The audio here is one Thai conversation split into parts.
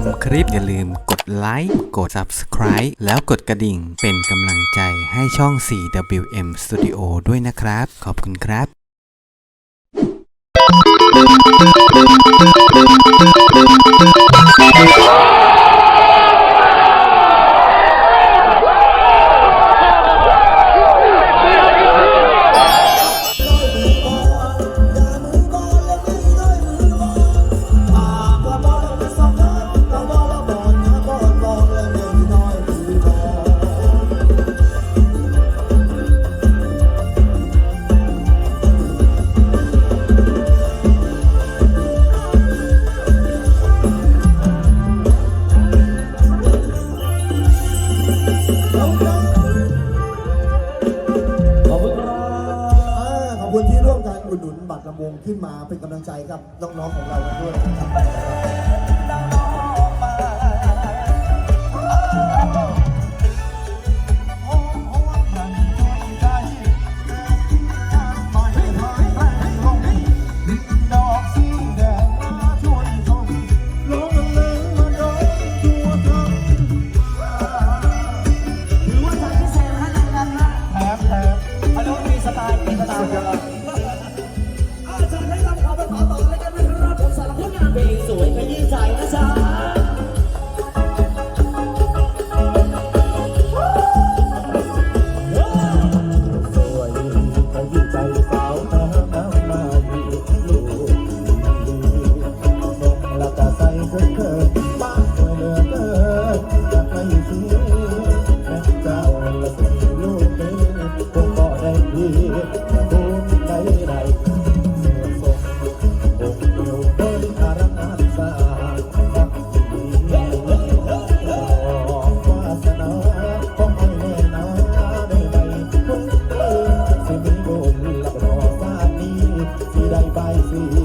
มคลิปอย่าลืมกดไลค์กด Subscribe แล้วกดกระดิ่งเป็นกำลังใจให้ช่อง 4WM Studio ด้วยนะครับ ขอบคุณครับข อุดหนุนบัตรลำวงขึ้นมาเป็นกำลังใจกับน้องๆของเรากันด้วยนะครับ ไ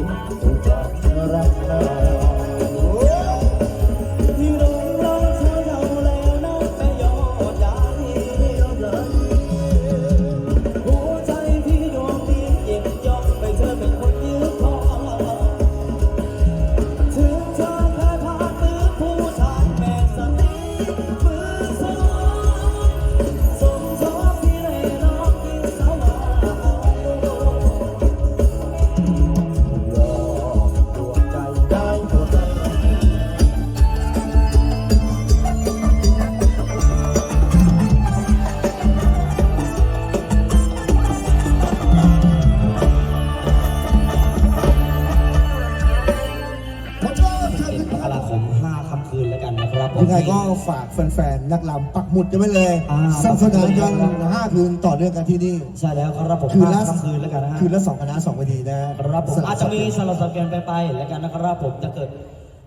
นะครับผมยังไงก็ฝากแฟนๆ นักลำปักหมุดกันไว้เลยอ่า สนุกสนานกันห้าคืนต่อเนื่องกันที่นี่ ใช่แล้วครับผมคืนละ5ค่ำคืนแล้วกันนะฮะคืนละสองคณะสองเวทีนะครับผมสลับอาจจะมีสับสลับสับกันไปไปแล้วกันนะครับผมถ้าเกิด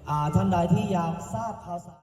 อ่าท่านใดที่อยากทราบข่าวสาร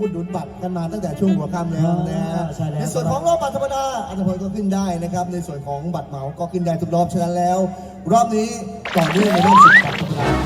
อุดหนุนบัตรกันมาตั้งแต่ช่วงหัวค่ำแล้วนะฮะใช่แล้ว ในส่วนของรอบบัตรธรรมดาอันดับก็ขึ้นได้นะครับ ในส่วนของบัตรเหมาก็ขึ้นได้ทุกรอบฉะนั้นแล้ว รอบนี้ต่อเนื่องในรอบสิบบัตรธรรมดา